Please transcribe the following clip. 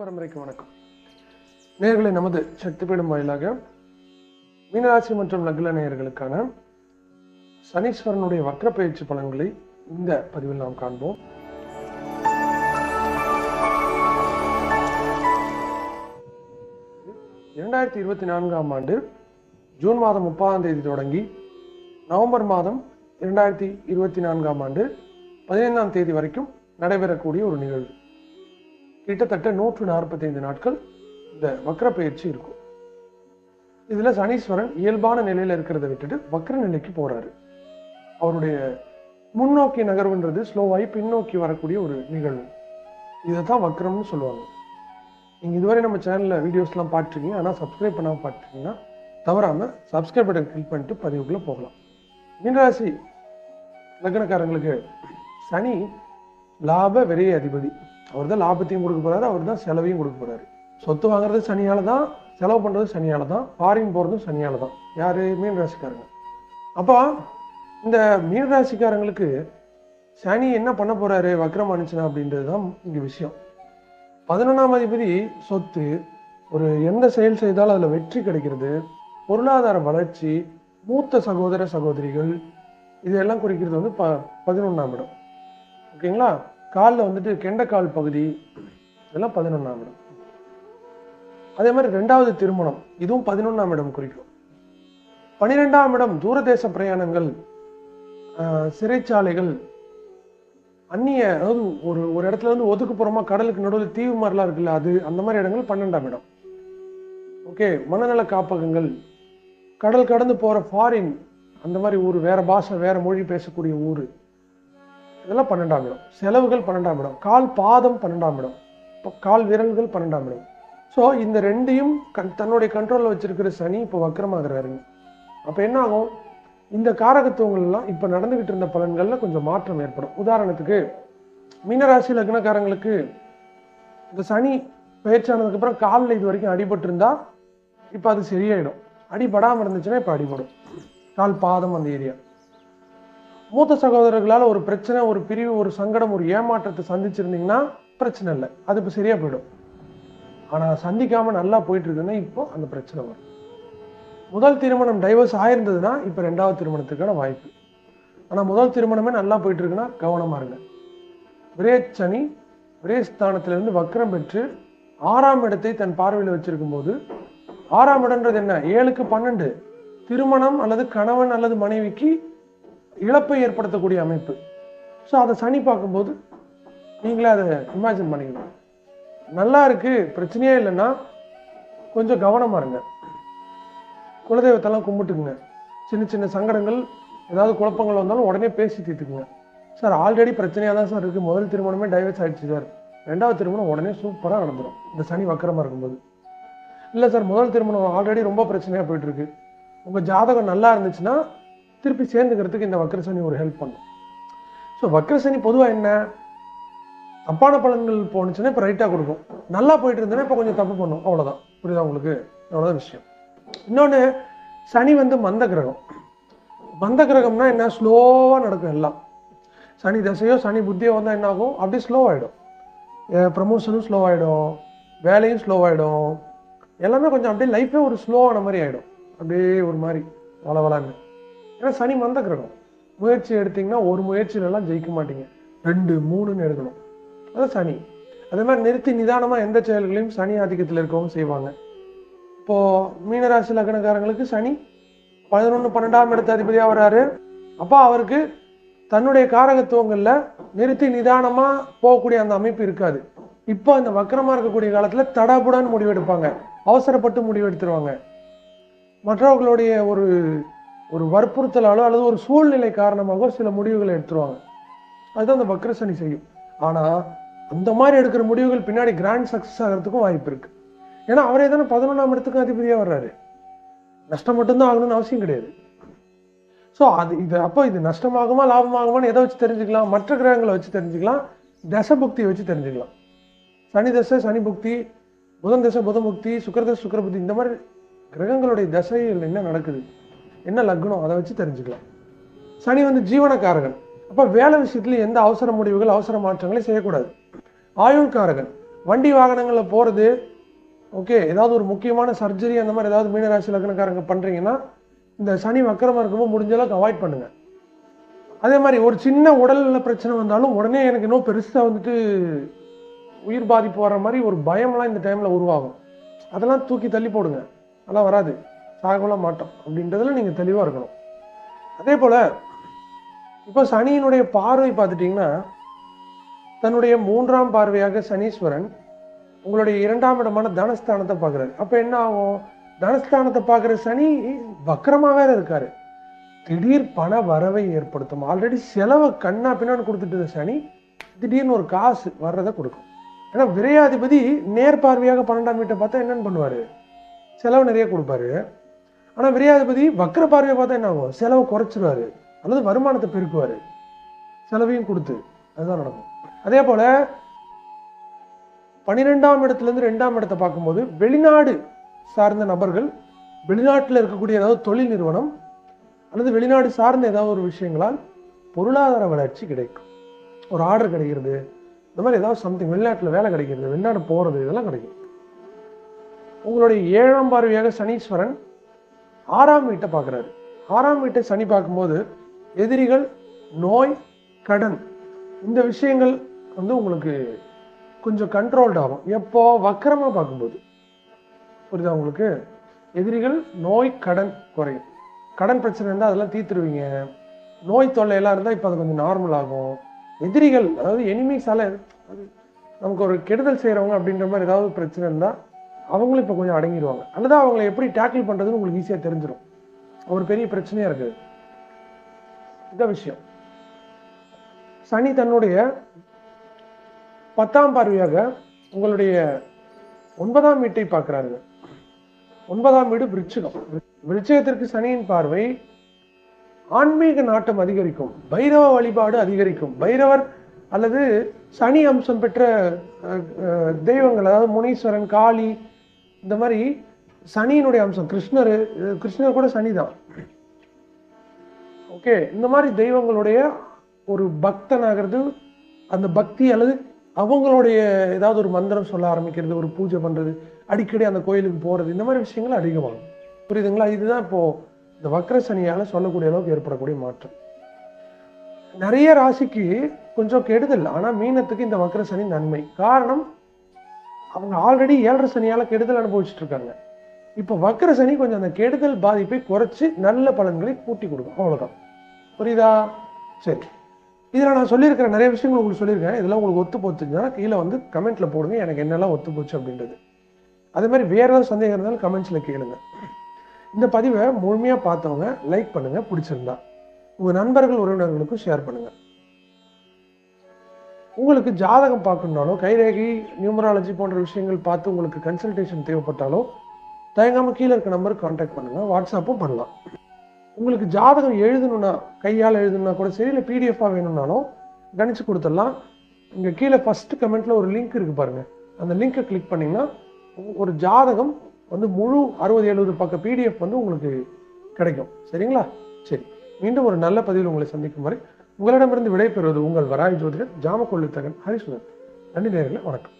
பரம்பரைக்கு வணக்கம். நேர்களை நமது சக்தி பீடம் வாயிலாக மீனராசி மற்றும் லக்ன நேயர்களுக்கான சனீஸ்வரனுடைய வக்ர பயிற்சி பலன்களை இந்த பதிவில் நாம் காண்போம். இரண்டாயிரத்தி இருபத்தி நான்காம் ஆண்டு ஜூன் மாதம் முப்பதாம் தேதி தொடங்கி நவம்பர் மாதம் இரண்டாயிரத்தி இருபத்தி நான்காம் ஆண்டு பதினைந்தாம் தேதி வரைக்கும் நடைபெறக்கூடிய ஒரு நிகழ்வு. கிட்டத்தட்ட நூற்று நாற்பத்தைந்து நாட்கள் இந்த வக்ர பயிற்சி இருக்கும். இதில் சனீஸ்வரன் இயல்பான நிலையில் இருக்கிறத விட்டுட்டு வக்ர நிலைக்கு போகிறாரு அவருடைய முன்னோக்கி நகர்வுன்றது ஸ்லோவாகி பின்னோக்கி வரக்கூடிய ஒரு நிகழ்வு. இதை தான் வக்ரம்னு சொல்லுவாங்க. நீங்கள் இதுவரை நம்ம சேனலில் வீடியோஸ்லாம் பார்த்துருக்கீங்க ஆனால் சப்ஸ்கிரைப் பண்ணாமல் பார்த்துருக்கீங்கன்னா தவறாமல் சப்ஸ்கிரைப் பட்டன் கிளிக் பண்ணிட்டு பதிவுக்குள்ளே போகலாம். மீனராசி லக்னக்காரங்களுக்கு சனி லாப விரைய அதிபதி. அவர் தான் லாபத்தையும் கொடுக்க போறாரு அவர் தான் செலவையும் கொடுக்க போறாரு. சொத்து வாங்குறது சனியால தான் செலவு பண்ணுறது சனியால தான் ஃபாரின் போகிறதும் சனியால தான் யார் மீன் ராசிக்காரங்க அப்போ இந்த மீன் ராசிக்காரங்களுக்கு சனி என்ன பண்ண போறாரு வக்ரம் அனுச்சுனா அப்படின்றது தான் இங்கே விஷயம். பதினொன்றாம் அதிபதி சொத்து ஒரு எந்த செயல் செய்தாலும் அதில் வெற்றி கிடைக்கிறது. பொருளாதார வளர்ச்சி மூத்த சகோதர சகோதரிகள் இதெல்லாம் குறிக்கிறது வந்து ப பதினொன்றாம் இடம். ஓகேங்களா? காலில் வந்துட்டு கெண்டக்கால் பகுதி இதெல்லாம் பதினொன்றாம் இடம். அதே மாதிரி ரெண்டாவது திருமணம் இதுவும் பதினொன்றாம் இடம் குறிக்கும். பனிரெண்டாம் இடம் தூரதேச பிரயாணங்கள் சிறைச்சாலைகள் அந்நிய அதாவது ஒரு ஒரு இடத்துல வந்து ஒதுக்குப்புறமா கடலுக்கு நடுவில் தீவு மாதிரிலாம் இருக்குல்ல அது அந்த மாதிரி இடங்கள் பன்னெண்டாம் இடம். ஓகே மனநல காப்பகங்கள் கடல் கடந்து போகிற ஃபாரின் அந்த மாதிரி ஊர் வேற பாஷை வேற மொழி பேசக்கூடிய ஊர். இதெல்லாம் பன்னெண்டாம் இடம். செலவுகள் பன்னெண்டாம் இடம். கால் பாதம் பன்னெண்டாம் இடம். இப்போ கால் விரல்கள் பன்னெண்டாம் இடம். ஸோ இந்த ரெண்டையும் கண் தன்னுடைய கண்ட்ரோலில் வச்சுருக்கிற சனி இப்போ வக்கரமாகிறாருங்க. அப்போ என்ன ஆகும்? இந்த காரகத்துவங்கள்லாம் இப்போ நடந்துக்கிட்டு இருந்த பலன்களில் கொஞ்சம் மாற்றம் ஏற்படும். உதாரணத்துக்கு மீனராசி லக்னக்காரங்களுக்கு இந்த சனி பயிற்சியானதுக்கப்புறம் காலில் இது வரைக்கும் அடிபட்டிருந்தா இப்போ அது சரியாயிடும். அடிபடாமல் இருந்துச்சுன்னா இப்போ அடிபடும். கால் பாதம் அந்த ஏரியா. மூத்த சகோதரர்களால் ஒரு பிரச்சனை ஒரு பிரிவு ஒரு சங்கடம் ஒரு ஏமாற்றத்தை சந்திச்சிருந்தீங்கன்னா பிரச்சனை இல்லை. அது இப்போ சரியா போயிடும். ஆனால் சந்திக்காம நல்லா போயிட்டு இருக்குன்னா இப்போ அந்த பிரச்சனை வரும். முதல் திருமணம் டைவர்ஸ் ஆயிருந்ததுன்னா இப்போ ரெண்டாவது திருமணத்துக்கான வாய்ப்பு. ஆனால் முதல் திருமணமே நல்லா போயிட்டு இருக்குன்னா கவனமா இருங்க. விரேச்சனி விரேஸ்தானத்திலிருந்து வக்ரம் பெற்று ஆறாம் இடத்தை தன் பார்வையில் வச்சிருக்கும் போது ஆறாம் இடம்ன்றது என்ன? ஏழுக்கு பன்னெண்டு. திருமணம் அல்லது கணவன் அல்லது மனைவிக்கு இழப்பை ஏற்படுத்தக்கூடிய அமைப்பு. ஸோ அதை சனி பார்க்கும்போது நீங்களே அதை இமேஜின் பண்ணிக்கணும். நல்லா இருக்கு பிரச்சனையே இல்லைன்னா கொஞ்சம் கவனமாக இருங்க. குலதெய்வத்தெல்லாம் கும்பிட்டுக்குங்க. சின்ன சின்ன சங்கடங்கள் ஏதாவது குழப்பங்கள் வந்தாலும் உடனே பேசி தீர்த்துக்குங்க. சார் ஆல்ரெடி பிரச்சனையாக தான் சார் இருக்குது முதல் திருமணமே டைவர்ஸ் ஆகிடுச்சு சார். ரெண்டாவது திருமணம் உடனே சூப்பராக நடந்துடும் இந்த சனி வக்கரமாக இருக்கும்போது. இல்லை சார் முதல் திருமணம் ஆல்ரெடி ரொம்ப பிரச்சனையாக போயிட்டுருக்கு உங்கள் ஜாதகம் நல்லா இருந்துச்சுன்னா திருப்பி சேர்ந்துக்கிறதுக்கு இந்த வக்கரசனி ஒரு ஹெல்ப் பண்ணும். ஸோ வக்கரசனி பொதுவாக என்ன? தப்பான பலன்கள் போணுச்சுன்னா இப்போ ரைட்டாக கொடுக்கும். நல்லா போயிட்டு இருந்தேன்னா இப்போ கொஞ்சம் தப்பு பண்ணும். அவ்வளோதான் புரியுதா உங்களுக்கு? அவ்வளோதான் விஷயம். இன்னொன்று சனி வந்து மந்த கிரகம். மந்த கிரகம்னா என்ன? ஸ்லோவாக நடக்கும் எல்லாம். சனி தசையோ சனி புத்தியோ வந்தால் என்ன ஆகும்? அப்படியே ஸ்லோவாகிடும் ப்ரமோஷனும் ஸ்லோவாகிடும் வேலையும் ஸ்லோவாகிடும் எல்லாமே கொஞ்சம் அப்படியே லைஃபே ஒரு ஸ்லோவான மாதிரி ஆகிடும் அப்படியே ஒரு மாதிரி வளவலான்னு ஏன்னா சனி மந்த கிரகம். முயற்சி எடுத்தீங்கன்னா ஒரு முயற்சியிலலாம் ஜெயிக்க மாட்டீங்க. ரெண்டு மூணுன்னு எடுக்கணும் அது சனி. அதே மாதிரி நிறுத்தி நிதானமாக எந்த செயல்களையும் சனி ஆதிக்கத்தில் இருக்கவும் செய்வாங்க. இப்போது மீனராசி லக்னக்காரங்களுக்கு சனி பதினொன்று பன்னெண்டாம் இடத்து அதிபதியாக வர்றாரு அப்போ அவருக்கு தன்னுடைய காரகத்துவங்களில் நிறுத்தி நிதானமாக போகக்கூடிய அந்த அமைப்பு இருக்காது. இப்போ இந்த வக்கரமாக இருக்கக்கூடிய காலத்தில் தடபுடான்னு முடிவெடுப்பாங்க. அவசரப்பட்டு முடிவெடுத்துருவாங்க. மற்றவர்களுடைய ஒரு ஒரு வற்புறுத்தலாலோ அல்லது ஒரு சூழ்நிலை காரணமாக சில முடிவுகளை எடுத்துருவாங்க. அதுதான் அந்த வக்ரசனி செய்யும். ஆனால் அந்த மாதிரி எடுக்கிற முடிவுகள் பின்னாடி கிராண்ட் சக்ஸஸ் ஆகிறதுக்கும் வாய்ப்பு இருக்குது ஏன்னா அவரே தானே பதினொன்றாம் இடத்துக்கும் அதிபதியாக வர்றாரு. நஷ்டம் மட்டும்தான் ஆகணும்னு அவசியம் கிடையாது. ஸோ அது இது அப்போ இது நஷ்டமாகுமா லாபமாகுமான்னு எதை வச்சு தெரிஞ்சுக்கலாம்? மற்ற கிரகங்களை வச்சு தெரிஞ்சுக்கலாம். தசை புக்தியை வச்சு தெரிஞ்சுக்கலாம். சனி தசை சனி புக்தி புதன் தசை புதன் புக்தி சுக்கர தசை சுக்கர புக்தி இந்த மாதிரி கிரகங்களுடைய தசைகள் என்ன நடக்குது? என்ன லக்னம்? அதை வச்சு தெரிஞ்சுக்கலாம். சனி வந்து ஜீவனக்காரகன். அப்போ வேலை விஷயத்துல எந்த அவசர முடிவுகள் அவசர மாற்றங்களையும் செய்யக்கூடாது. ஆயுள்காரகன். வண்டி வாகனங்களில் போகிறது ஓகே ஏதாவது ஒரு முக்கியமான சர்ஜரி அந்த மாதிரி ஏதாவது மீனராசி லக்னக்காரங்க பண்ணுறீங்கன்னா இந்த சனி வக்கரமாக இருக்கும்போது முடிஞ்ச அளவுக்கு அவாய்ட் பண்ணுங்கள் அதே மாதிரி ஒரு சின்ன உடல்நல பிரச்சனை வந்தாலும் உடனே எனக்கு இன்னும் பெருசாக வந்துட்டு உயிர் பாதிப்பு வர மாதிரி ஒரு பயம்லாம் இந்த டைமில் உருவாகும். அதெல்லாம் தூக்கி தள்ளி போடுங்க. அதெல்லாம் வராது. சாகல மாட்டோம் அப்படின்றதுல நீங்கள் தெளிவாக இருக்கணும். அதே போல் இப்போ சனியினுடைய பார்வை பார்த்துட்டிங்கன்னா தன்னுடைய மூன்றாம் பார்வையாக சனீஸ்வரன் உங்களுடைய இரண்டாம் இடமான தனஸ்தானத்தை பார்க்குறாரு. அப்போ என்ன ஆகும்? தனஸ்தானத்தை பார்க்குற சனி வக்கரமாக வேற இருக்காரு. திடீர் பண வரவை ஏற்படுத்தும். ஆல்ரெடி செலவை கண்ணா பின்னான்னு கொடுத்துட்டு சனி திடீர்னு ஒரு காசு வர்றதை கொடுக்கும். ஏன்னா விரையாதிபதி நேர் பார்வையாக பன்னெண்டாம் வீட்டை பார்த்தா என்னென்னு பண்ணுவார்? செலவு நிறைய கொடுப்பாரு. ஆனால் விரையாதிபதி வக்கர பார்வையை பார்த்தா என்ன ஆகும்? செலவை குறைச்சிருவாரு. அல்லது வருமானத்தை பெருக்குவார். செலவையும் கொடுத்து. அதுதான் நடக்கும். அதே போல் பன்னிரெண்டாம் இடத்துலேருந்து ரெண்டாம் இடத்தை பார்க்கும்போது வெளிநாடு சார்ந்த நபர்கள் வெளிநாட்டில் இருக்கக்கூடிய ஏதாவது தொழில் நிறுவனம் அல்லது வெளிநாடு சார்ந்த ஏதாவது ஒரு விஷயங்களால் பொருளாதார வளர்ச்சி கிடைக்கும். ஒரு ஆர்டர் கிடைக்கிறது. இந்த மாதிரி ஏதாவது சம்திங் வெளிநாட்டில் வேலை கிடைக்கிறது வெளிநாடு போகிறது இதெல்லாம் கிடைக்கும். உங்களுடைய ஏழாம் பார்வையாக சனீஸ்வரன் ஆறாம் வீட்டை பார்க்குறாரு. ஆறாம் வீட்டை சனி பார்க்கும்போது எதிரிகள் நோய் கடன். இந்த விஷயங்கள் வந்து உங்களுக்கு கொஞ்சம் கண்ட்ரோல்ட் ஆகும். எப்போ வக்கரமாக பார்க்கும்போது. புரியுதா உங்களுக்கு? எதிரிகள் நோய் கடன் குறையும். கடன் பிரச்சனை இருந்தால் அதெல்லாம் தீர்த்துருவீங்க. நோய் தொல்லையெல்லாம் இருந்தால் இப்போ அது கொஞ்சம் நார்மல் ஆகும். எதிரிகள் அதாவது எனிமீஸால் அது நமக்கு ஒரு கெடுதல் செய்கிறவங்க அப்படின்ற மாதிரி ஏதாவது பிரச்சனை இருந்தால் அவங்களும் இப்போ கொஞ்சம் அடங்கிடுவாங்க. அல்லது அவங்களை எப்படி டேக்கிள் பண்ணுறதுன்னு உங்களுக்கு ஈஸியாக தெரிஞ்சிடும் ஒரு பெரிய பிரச்சனையாக இருக்குது இந்த விஷயம். சனி தன்னுடைய பத்தாம் பார்வையாக உங்களுடைய ஒன்பதாம் வீட்டை பார்க்குறாருங்க ஒன்பதாம் வீடு விருச்சிகம். விருச்சிகத்திற்கு சனியின் பார்வை ஆன்மீக நாட்டம் அதிகரிக்கும். பைரவ வழிபாடு அதிகரிக்கும். பைரவர் அல்லது சனி அம்சம் பெற்ற தெய்வங்கள் அதாவது முனீஸ்வரன் காளி இந்த மாதிரி சனியினுடைய அம்சம் கிருஷ்ணர் கிருஷ்ணர் கூட சனி தான். ஓகே இந்த மாதிரி தெய்வங்களுடைய ஒரு பக்தனாகிறது அந்த பக்தி அல்லது அவங்களுடைய ஏதாவது ஒரு மந்திரம் சொல்ல ஆரம்பிக்கிறது ஒரு பூஜை பண்ணுறது அடிக்கடி அந்த கோயிலுக்கு போகிறது இந்த மாதிரி விஷயங்கள் அதிகமாகும். புரியுதுங்களா? இதுதான் இப்போது இந்த வக்ர சனியால் சொல்லக்கூடிய அளவுக்கு ஏற்படக்கூடிய மாற்றம். நிறைய ராசிக்கு கொஞ்சம் கெடுதல் ஆனால் மீனத்துக்கு இந்த வக்ர சனி நன்மை. காரணம் அவங்க ஆல்ரெடி ஏழரை சனியால் கெடுதல் அனுபவிச்சுட்டு இருக்காங்க. இப்போ வக்கர சனி கொஞ்சம் அந்த கெடுதல் பாதிப்பை குறைச்சி நல்ல பலன்களை கூட்டி கொடுக்கும். அவ்வளோதான் புரியுதா? சரி. இதில் நான் சொல்லியிருக்கிற நிறைய விஷயங்கள் உங்களுக்கு சொல்லியிருக்கேன். இதெல்லாம் உங்களுக்கு ஒத்து போச்சுன்னா கீழே வந்து கமெண்ட்ல போடுங்க. எனக்கு என்னெல்லாம் ஒத்து போச்சு அப்படின்றது. அதே மாதிரி வேற ஏதாவது சந்தேகம் இருந்தாலும் கமெண்ட்ஸில் கேளுங்க. இந்த பதிவை முழுமையாக பார்த்தவங்க லைக் பண்ணுங்கள் பிடிச்சிருந்தா உங்கள் நண்பர்கள் உறவினர்களுக்கும் ஷேர் பண்ணுங்கள் உங்களுக்கு ஜாதகம் பார்க்கணுனாலோ கைரேகை நியூமராலஜி போன்ற விஷயங்கள் பார்த்து உங்களுக்கு கன்சல்டேஷன் தேவைப்பட்டாலோ தயங்காமல் கீழே இருக்க நம்பருக்கு காண்டாக்ட் பண்ணுங்கள் வாட்ஸ்அப்பும் பண்ணலாம். உங்களுக்கு ஜாதகம் எழுதணும்னா கையால் எழுதணும்னா கூட சரி இல்லை பிடிஎஃபாக வேணும்னாலும் கணிச்சு கொடுத்துடலாம். இங்கே கீழே ஃபஸ்ட்டு கமெண்ட்டில் ஒரு லிங்க் இருக்குது பாருங்கள் அந்த லிங்க்கை கிளிக் பண்ணிங்கன்னா ஒரு ஜாதகம் வந்து முழு அறுபது எழுபது பக்க பிடிஎஃப் வந்து உங்களுக்கு கிடைக்கும். சரிங்களா? சரி. மீண்டும் ஒரு நல்ல பதிவில் உங்களை சந்திக்கும் வரை உங்களிடமிருந்து விடைபெறுவது உங்கள் வராய் ஜோதிடர் ஜாமக்கொள்ளுத்தகன் ஹரிசுதன் நன்றி நேரில் வணக்கம்.